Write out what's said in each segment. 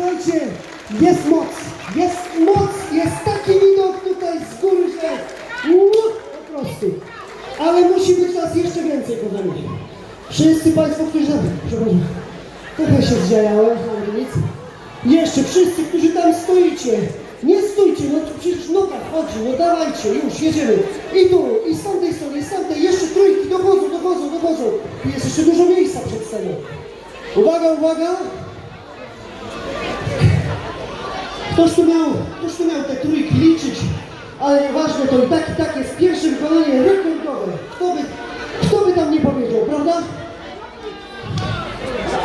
słuchajcie, jest moc, jest moc, jest taki widok tutaj z góry, że po prostu. Ale musi być nas jeszcze więcej, kochani. Wszyscy Państwo, którzy przepraszam, trochę się zdziajałem, ale nic. Jeszcze wszyscy, którzy tam stoicie, nie stójcie, no to przecież noga chodzi, no dawajcie, już jedziemy. I tu, i z tamtej strony, i z tamtej, jeszcze trójki, dochodzą, dochodzą, dochodzą. Jest jeszcze dużo miejsca przed sceną. Uwaga, uwaga. Ktoś tu miał, ktoś tu miał te trójki liczyć, ale nieważne, to i tak, i tak jest pierwsze wykonanie rekordowe. Kto by, kto by tam nie powiedział, prawda?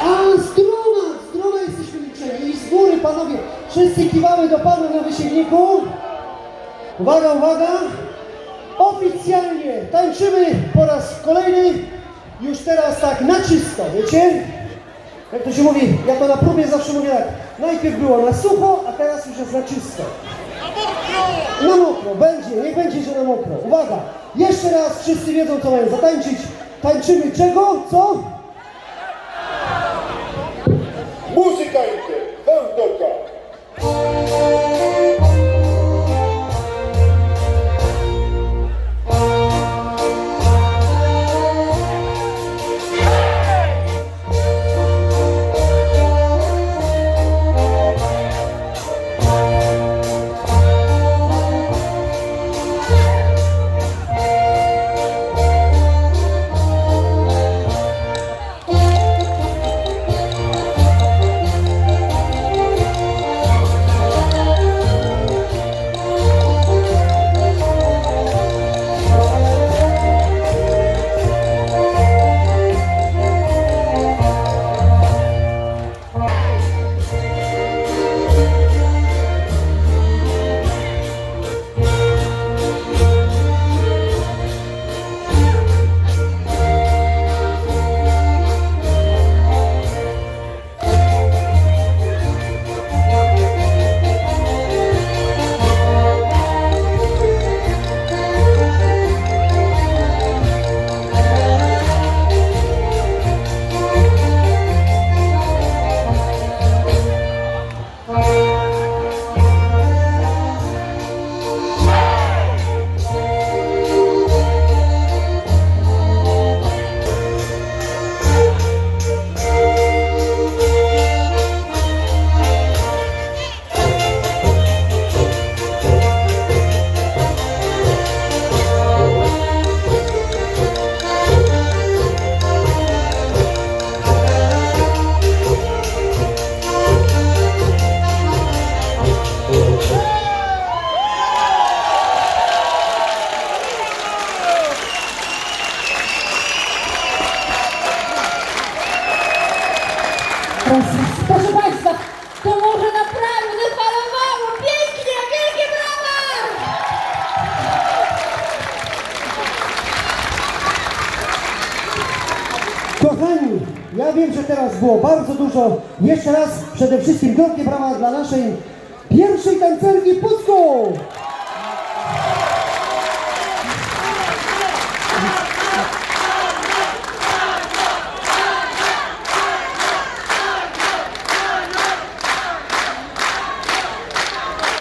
A strona, strona jesteśmy liczeni i z góry, panowie, wszyscy kiwamy do pana na wysięgniku. Uwaga, uwaga. Oficjalnie tańczymy po raz kolejny, już teraz tak na czysto, wiecie? Jak to się mówi, ja to na próbie zawsze mówię tak, najpierw było na sucho, a teraz już jest na czysto. Na mokro, będzie, niech będzie, że na mokro. Uwaga, jeszcze raz wszyscy wiedzą, co mają zatańczyć. Tańczymy czego? Co? Proszę, Państwa, to może naprawdę falowało! Pięknie! Wielkie brawa! Kochani, ja wiem, że teraz było bardzo dużo. Jeszcze raz przede wszystkim wielkie brawa dla naszej pierwszej tancerki Pucku!